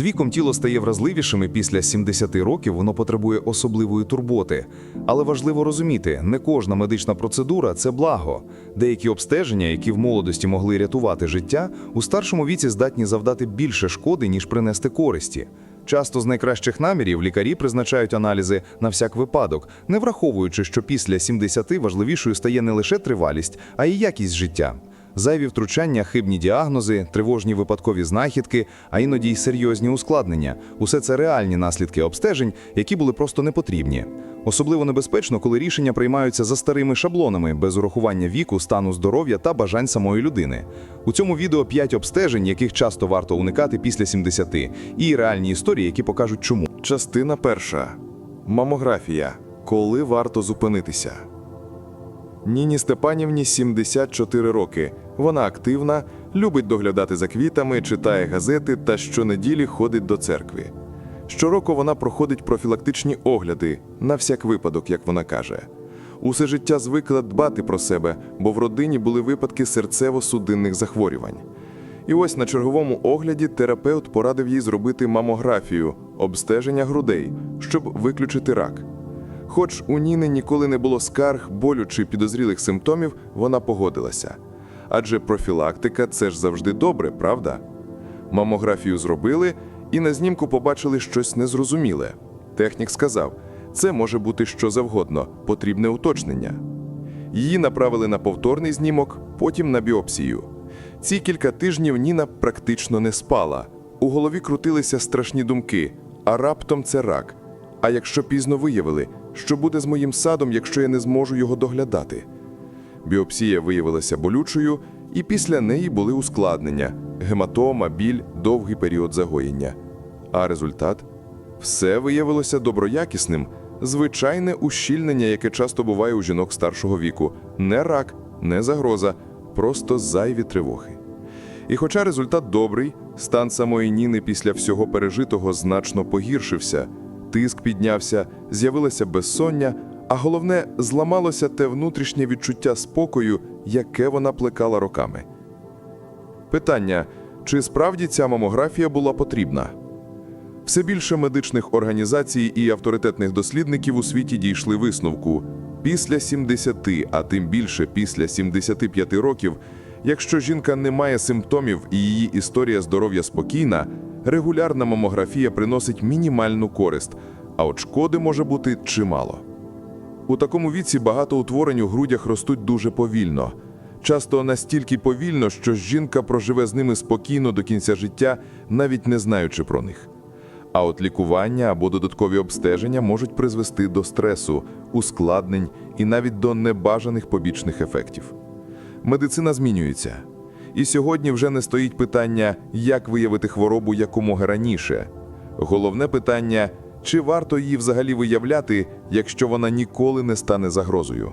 З віком тіло стає вразливішим і після 70 років воно потребує особливої турботи. Але важливо розуміти, не кожна медична процедура це благо. Деякі обстеження, які в молодості могли рятувати життя, у старшому віці здатні завдати більше шкоди, ніж принести користі. Часто з найкращих намірів лікарі призначають аналізи на всяк випадок, не враховуючи, що після 70 важливішою стає не лише тривалість, а й якість життя. Зайві втручання, хибні діагнози, тривожні випадкові знахідки, а іноді й серйозні ускладнення усе це реальні наслідки обстежень, які були просто не потрібні. Особливо небезпечно, коли рішення приймаються за старими шаблонами, без урахування віку, стану здоров'я та бажань самої людини. У цьому відео 5 обстежень, яких часто варто уникати після 70, і реальні історії, які покажуть чому. Частина перша. Мамографія. Коли варто зупинитися. Ніні Степанівні 74 роки. Вона активна, любить доглядати за квітами, читає газети та щонеділі ходить до церкви. Щороку вона проходить профілактичні огляди, на всяк випадок, як вона каже. Усе життя звикла дбати про себе, бо в родині були випадки серцево-судинних захворювань. І ось на черговому огляді терапевт порадив їй зробити мамографію, обстеження грудей, щоб виключити рак. Хоч у Ніни ніколи не було скарг, болю чи підозрілих симптомів, вона погодилася. Адже профілактика це ж завжди добре, правда? Мамографію зробили і на знімку побачили щось незрозуміле. Технік сказав: це може бути що завгодно, потрібне уточнення. Її направили на повторний знімок, потім на біопсію. Ці кілька тижнів Ніна практично не спала. У голові крутилися страшні думки, а раптом це рак. А якщо пізно виявили, що буде з моїм садом, якщо я не зможу його доглядати? Біопсія виявилася болючою, і після неї були ускладнення: гематома, біль, довгий період загоєння. А результат? Все виявилося доброякісним, звичайне ущільнення, яке часто буває у жінок старшого віку. Не рак, не загроза, просто зайві тривоги. І хоча результат добрий, стан самої Ніни після всього пережитого значно погіршився, тиск піднявся, з'явилося безсоння, а головне, зламалося те внутрішнє відчуття спокою, яке вона плекала роками. Питання: чи справді ця мамографія була потрібна? Все більше медичних організацій і авторитетних дослідників у світі дійшли висновку. Після 70, а тим більше після 75 років, якщо жінка не має симптомів і її історія здоров'я спокійна, регулярна мамографія приносить мінімальну користь, а от шкоди може бути чимало. У такому віці багато утворень у грудях ростуть дуже повільно. Часто настільки повільно, що жінка проживе з ними спокійно до кінця життя, навіть не знаючи про них. А от лікування або додаткові обстеження можуть призвести до стресу, ускладнень і навіть до небажаних побічних ефектів. Медицина змінюється. І сьогодні вже не стоїть питання, як виявити хворобу якомога раніше. Головне питання, чи варто її взагалі виявляти, якщо вона ніколи не стане загрозою.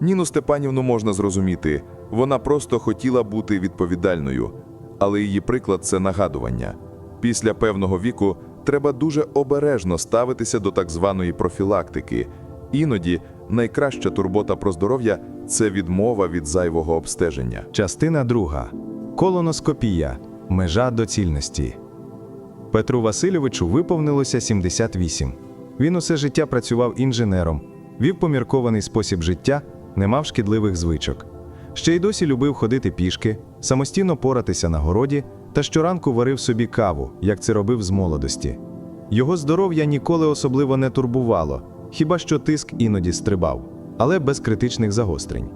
Ніну Степанівну можна зрозуміти, вона просто хотіла бути відповідальною, але її приклад це нагадування. Після певного віку треба дуже обережно ставитися до так званої профілактики. Іноді найкраща турбота про здоров'я це відмова від зайвого обстеження. Частина друга. Колоноскопія. Межа доцільності. Петру Васильовичу виповнилося 78. Він усе життя працював інженером, вів поміркований спосіб життя, не мав шкідливих звичок. Ще й досі любив ходити пішки, самостійно поратися на городі та щоранку варив собі каву, як це робив з молодості. Його здоров'я ніколи особливо не турбувало, хіба що тиск іноді стрибав, але без критичних загострень.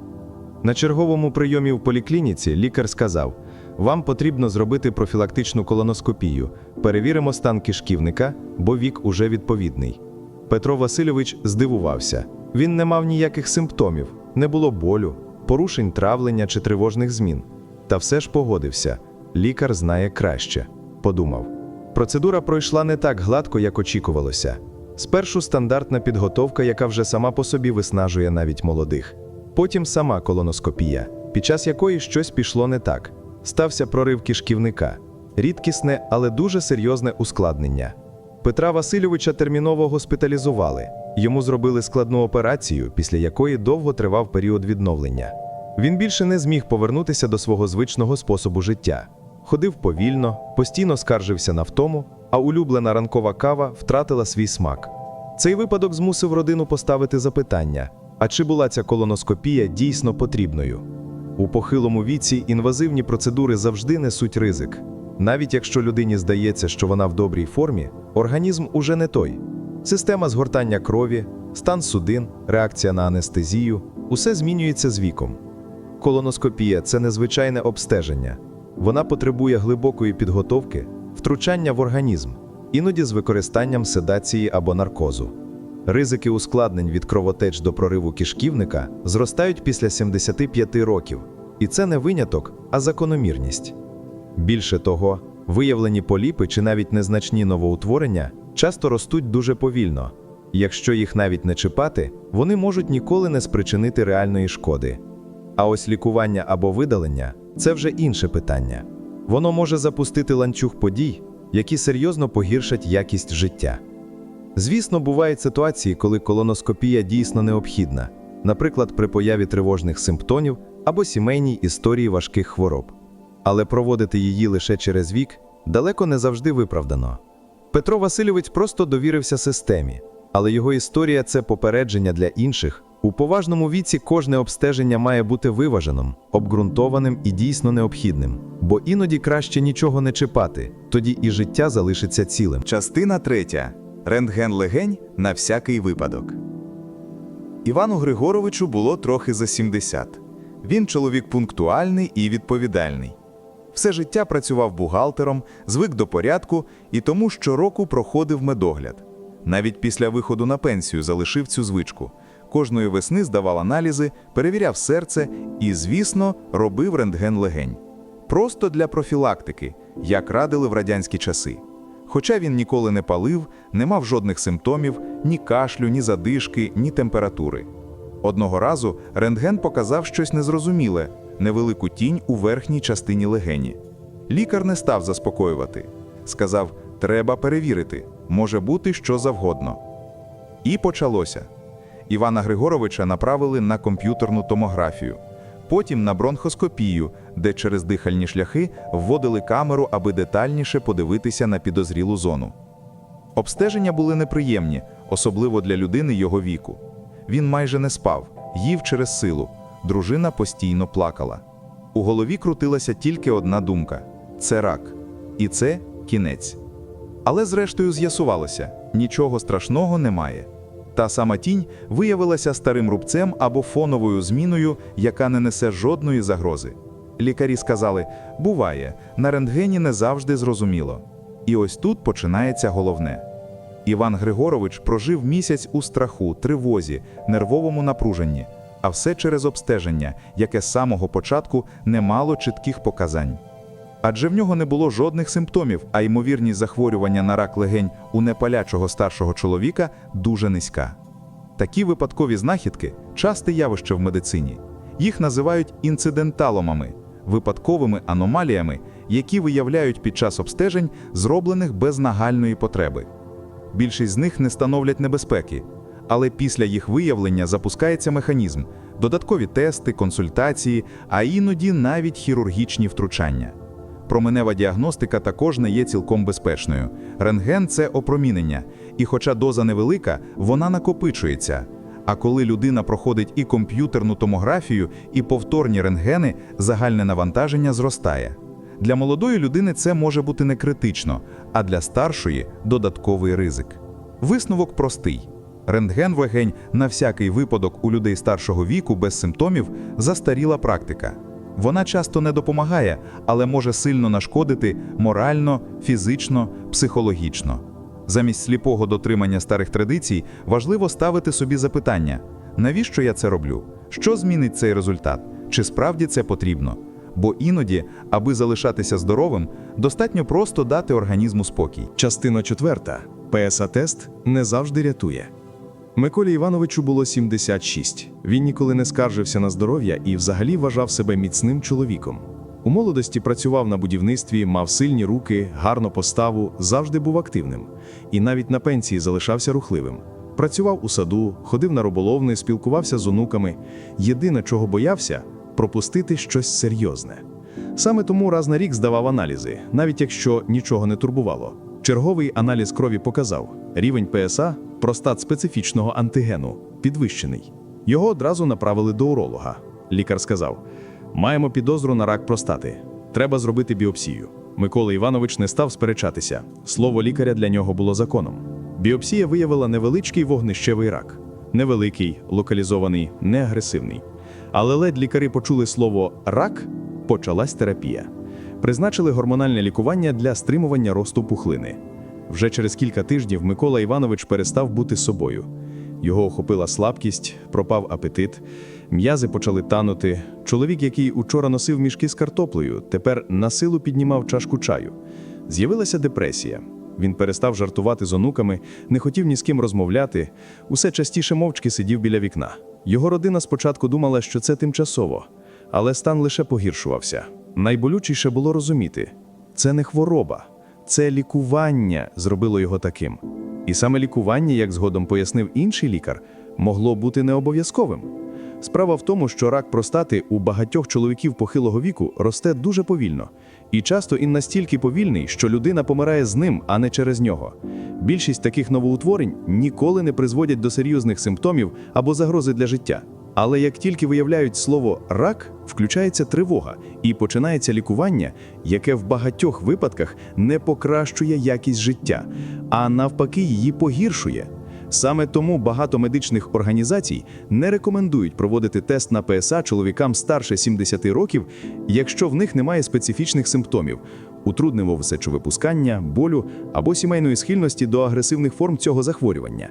На черговому прийомі в поліклініці лікар сказав: вам потрібно зробити профілактичну колоноскопію. Перевіримо стан кишківника, бо вік уже відповідний. Петро Васильович здивувався. Він не мав ніяких симптомів, не було болю, порушень травлення чи тривожних змін. Та все ж погодився. Лікар знає краще. Подумав. Процедура пройшла не так гладко, як очікувалося. Спершу стандартна підготовка, яка вже сама по собі виснажує навіть молодих. Потім сама колоноскопія, під час якої щось пішло не так. Стався прорив кишківника, рідкісне, але дуже серйозне ускладнення. Петра Васильовича терміново госпіталізували. Йому зробили складну операцію, після якої довго тривав період відновлення. Він більше не зміг повернутися до свого звичного способу життя. ходив повільно, постійно скаржився на втому, а улюблена ранкова кава втратила свій смак. Цей випадок змусив родину поставити запитання: а чи була ця колоноскопія дійсно потрібною? У похилому віці інвазивні процедури завжди несуть ризик. Навіть якщо людині здається, що вона в добрій формі, організм уже не той. Система згортання крові, стан судин, реакція на анестезію усе змінюється з віком. Колоноскопія це незвичайне обстеження. Вона потребує глибокої підготовки, втручання в організм, іноді з використанням седації або наркозу. Ризики ускладнень від кровотеч до прориву кишківника зростають після 75 років, і це не виняток, а закономірність. Більше того, виявлені поліпи чи навіть незначні новоутворення часто ростуть дуже повільно. Якщо їх навіть не чіпати, вони можуть ніколи не спричинити реальної шкоди. А ось лікування або видалення це вже інше питання. Воно може запустити ланцюг подій, які серйозно погіршать якість життя. Звісно, бувають ситуації, коли колоноскопія дійсно необхідна, наприклад, при появі тривожних симптомів або сімейній історії важких хвороб. Але проводити її лише через вік далеко не завжди виправдано. Петро Васильович просто довірився системі, але його історія це попередження для інших. У поважному віці кожне обстеження має бути виваженим, обґрунтованим і дійсно необхідним, бо іноді краще нічого не чіпати, тоді і життя залишиться цілим. Частина третя. Рентген легень на всякий випадок. Івану Григоровичу було трохи за 70. Він чоловік пунктуальний і відповідальний. Все життя працював бухгалтером, звик до порядку і тому щороку проходив медогляд. Навіть після виходу на пенсію залишив цю звичку. Кожної весни здавав аналізи, перевіряв серце і, звісно, робив рентген легень. Просто для профілактики, як радили в радянські часи. Хоча він ніколи не палив, не мав жодних симптомів, ні кашлю, ні задишки, ні температури. Одного разу рентген показав щось незрозуміле, невелику тінь у верхній частині легені. Лікар не став заспокоювати. Сказав: треба перевірити, може бути що завгодно. І почалося. Івана Григоровича направили на комп'ютерну томографію, потім на бронхоскопію, де через дихальні шляхи вводили камеру, аби детальніше подивитися на підозрілу зону. Обстеження були неприємні, особливо для людини його віку. Він майже не спав, їв через силу. Дружина постійно плакала. У голові крутилася тільки одна думка це рак. І це кінець. Але зрештою з'ясувалося нічого страшного немає. Та сама тінь виявилася старим рубцем або фоновою зміною, яка не несе жодної загрози. Лікарі сказали: буває, на рентгені не завжди зрозуміло. І ось тут починається головне. Іван Григорович прожив місяць у страху, тривозі, нервовому напруженні, а все через обстеження, яке з самого початку не мало чітких показань. Адже в нього не було жодних симптомів, а ймовірність захворювання на рак легень у непалячого старшого чоловіка дуже низька. Такі випадкові знахідки часте явище в медицині. Їх називають інциденталомами, випадковими аномаліями, які виявляють під час обстежень, зроблених без нагальної потреби. Більшість з них не становлять небезпеки, але після їх виявлення запускається механізм, додаткові тести, консультації, а іноді навіть хірургічні втручання. Променева діагностика також не є цілком безпечною. Рентген це опромінення, і хоча доза невелика, вона накопичується. А коли людина проходить і комп'ютерну томографію, і повторні рентгени, загальне навантаження зростає. Для молодої людини це може бути не критично, а для старшої додатковий ризик. Висновок простий: рентген легень на всякий випадок у людей старшого віку без симптомів застаріла практика. Вона часто не допомагає, але може сильно нашкодити морально, фізично, психологічно. Замість сліпого дотримання старих традицій важливо ставити собі запитання: навіщо я це роблю? Що змінить цей результат? Чи справді це потрібно? Бо іноді, аби залишатися здоровим, достатньо просто дати організму спокій. Частина четверта. ПСА-тест не завжди рятує. Миколі Івановичу було 76. Він ніколи не скаржився на здоров'я і взагалі вважав себе міцним чоловіком. У молодості працював на будівництві, мав сильні руки, гарну поставу, завжди був активним. І навіть на пенсії залишався рухливим. Працював у саду, ходив на риболовни, спілкувався з онуками. Єдине, чого боявся пропустити щось серйозне. Саме тому раз на рік здавав аналізи, навіть якщо нічого не турбувало. Черговий аналіз крові показав, рівень ПСА простат специфічного антигену підвищений. Його одразу направили до уролога. Лікар сказав: маємо підозру на рак простати. Треба зробити біопсію. Микола Іванович не став сперечатися. Слово лікаря для нього було законом. Біопсія виявила невеличкий вогнищевий рак. Невеликий, локалізований, не агресивний. Але ледь лікарі почули слово рак, почалась терапія. Призначили гормональне лікування для стримування росту пухлини. Вже через кілька тижнів Микола Іванович перестав бути собою. Його охопила слабкість, пропав апетит, м'язи почали танути. Чоловік, який учора носив мішки з картоплею, тепер на силу піднімав чашку чаю. З'явилася депресія. Він перестав жартувати з онуками, не хотів ні з ким розмовляти, усе частіше мовчки сидів біля вікна. Його родина спочатку думала, що це тимчасово, але стан лише погіршувався. Найболючіше було розуміти: це не хвороба, це лікування зробило його таким. І саме лікування, як згодом пояснив інший лікар, могло бути не обов'язковим. Справа в тому, що рак простати у багатьох чоловіків похилого віку росте дуже повільно, і часто і настільки повільний, що людина помирає з ним, а не через нього. Більшість таких новоутворень ніколи не призводять до серйозних симптомів або загрози для життя. Але як тільки виявляють слово рак, включається тривога і починається лікування, яке в багатьох випадках не покращує якість життя, а навпаки, її погіршує. Саме тому багато медичних організацій не рекомендують проводити тест на ПСА чоловікам старше 70 років, якщо в них немає специфічних симптомів утрудненого сечовипускання, болю або сімейної схильності до агресивних форм цього захворювання.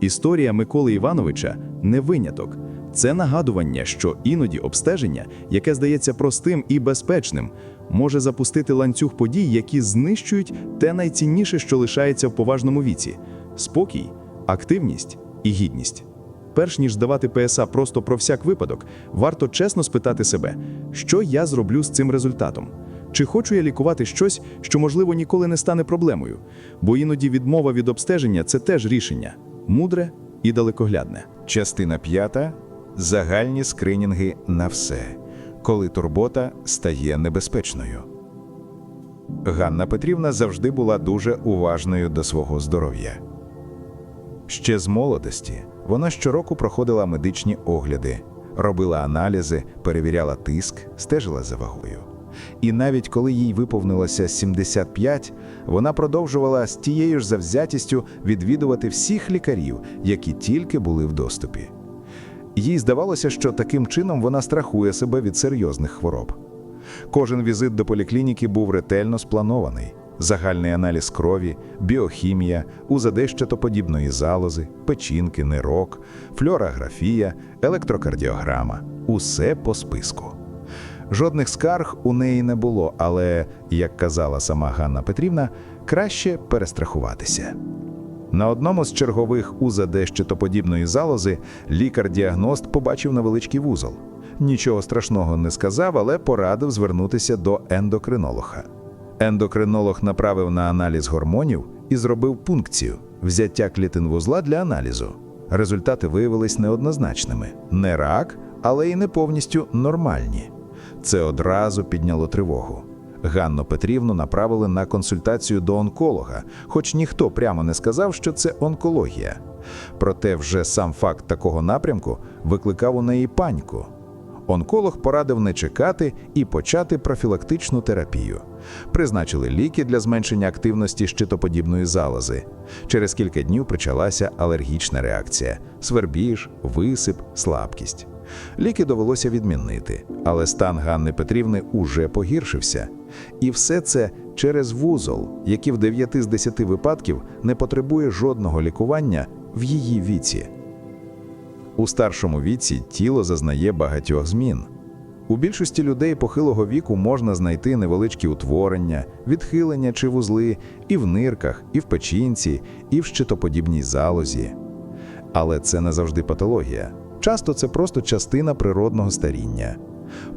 Історія Миколи Івановича не виняток. Це нагадування, що іноді обстеження, яке здається простим і безпечним, може запустити ланцюг подій, які знищують те найцінніше, що лишається в поважному віці спокій, активність і гідність. Перш ніж здавати ПСА просто про всяк випадок, варто чесно спитати себе, що я зроблю з цим результатом. Чи хочу я лікувати щось, що, можливо, ніколи не стане проблемою? Бо іноді відмова від обстеження це теж рішення мудре і далекоглядне. Частина п'ята загальні скринінги на все, коли турбота стає небезпечною. Ганна Петрівна завжди була дуже уважною до свого здоров'я. Ще з молодості вона щороку проходила медичні огляди, робила аналізи, перевіряла тиск, стежила за вагою. І навіть коли їй виповнилося 75, вона продовжувала з тією ж завзятістю відвідувати всіх лікарів, які тільки були в доступі. Їй здавалося, що таким чином вона страхує себе від серйозних хвороб. Кожен візит до поліклініки був ретельно спланований. Загальний аналіз крові, біохімія, УЗД щитоподібної залози, печінки, нирок, флюорографія, електрокардіограма усе по списку. Жодних скарг у неї не було, але, як казала сама Ганна Петрівна, краще перестрахуватися. На одному з чергових УЗД щитоподібної залози лікар-діагност побачив невеличкий вузол. Нічого страшного не сказав, але порадив звернутися до ендокринолога. Ендокринолог направив на аналіз гормонів і зробив пункцію взяття клітин вузла для аналізу. Результати виявились неоднозначними: не рак, але й не повністю нормальні. Це одразу підняло тривогу. Ганну Петрівну направили на консультацію до онколога, хоч ніхто прямо не сказав, що це онкологія. Проте вже сам факт такого напрямку викликав у неї паньку. Онколог порадив не чекати і почати профілактичну терапію. Призначили ліки для зменшення активності щитоподібної залози. Через кілька днів почалася алергічна реакція: свербіж, висип, слабкість. Ліки довелося відмінити, але стан Ганни Петрівни уже погіршився. І все це через вузол, який в 9 з 10 випадків не потребує жодного лікування в її віці. У старшому віці тіло зазнає багатьох змін. У більшості людей похилого віку можна знайти невеличкі утворення, відхилення чи вузли і в нирках, і в печінці, і в щитоподібній залозі. Але це не завжди патологія. Часто це просто частина природного старіння.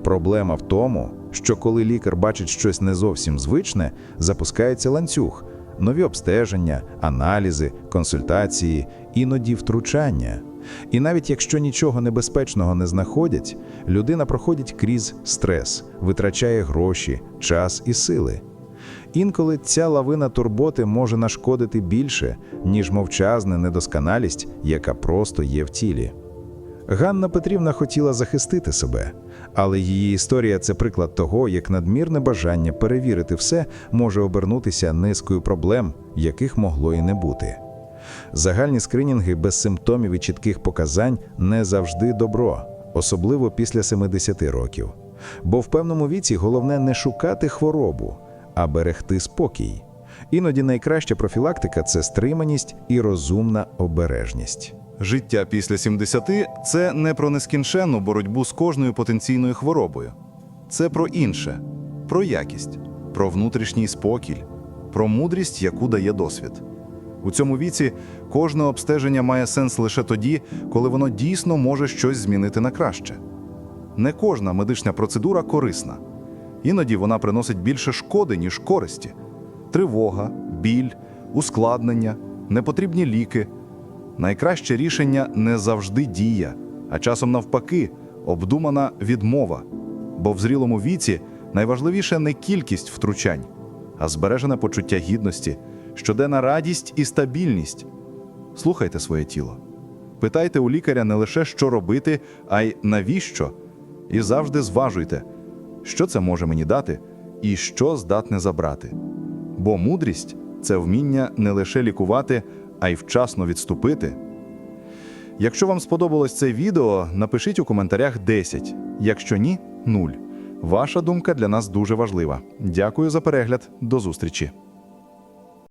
Проблема в тому, що коли лікар бачить щось не зовсім звичне, запускається ланцюг, нові обстеження, аналізи, консультації, іноді втручання. І навіть якщо нічого небезпечного не знаходять, людина проходить крізь стрес, витрачає гроші, час і сили. Інколи ця лавина турботи може нашкодити більше, ніж мовчазна недосконалість, яка просто є в тілі. Ганна Петрівна хотіла захистити себе, але її історія це приклад того, як надмірне бажання перевірити все може обернутися низкою проблем, яких могло і не бути. Загальні скринінги без симптомів і чітких показань не завжди добро, особливо після 70 років. Бо в певному віці головне не шукати хворобу, а берегти спокій. Іноді найкраща профілактика це стриманість і розумна обережність. Життя після 70 – це не про нескінченну боротьбу з кожною потенційною хворобою. Це про інше, про якість, про внутрішній спокій, про мудрість, яку дає досвід. У цьому віці кожне обстеження має сенс лише тоді, коли воно дійсно може щось змінити на краще. Не кожна медична процедура корисна. Іноді вона приносить більше шкоди, ніж користі. Тривога, біль, ускладнення, непотрібні ліки. Найкраще рішення не завжди дія, а часом навпаки, обдумана відмова. Бо в зрілому віці найважливіше не кількість втручань, а збережене почуття гідності, щоденна радість і стабільність. Слухайте своє тіло. Питайте у лікаря не лише що робити, а й навіщо. І завжди зважуйте, що це може мені дати і що здатне забрати. Бо мудрість це вміння не лише лікувати, а й вчасно відступити. Якщо вам сподобалось це відео, напишіть у коментарях 10. Якщо ні 0. Ваша думка для нас дуже важлива. Дякую за перегляд. До зустрічі!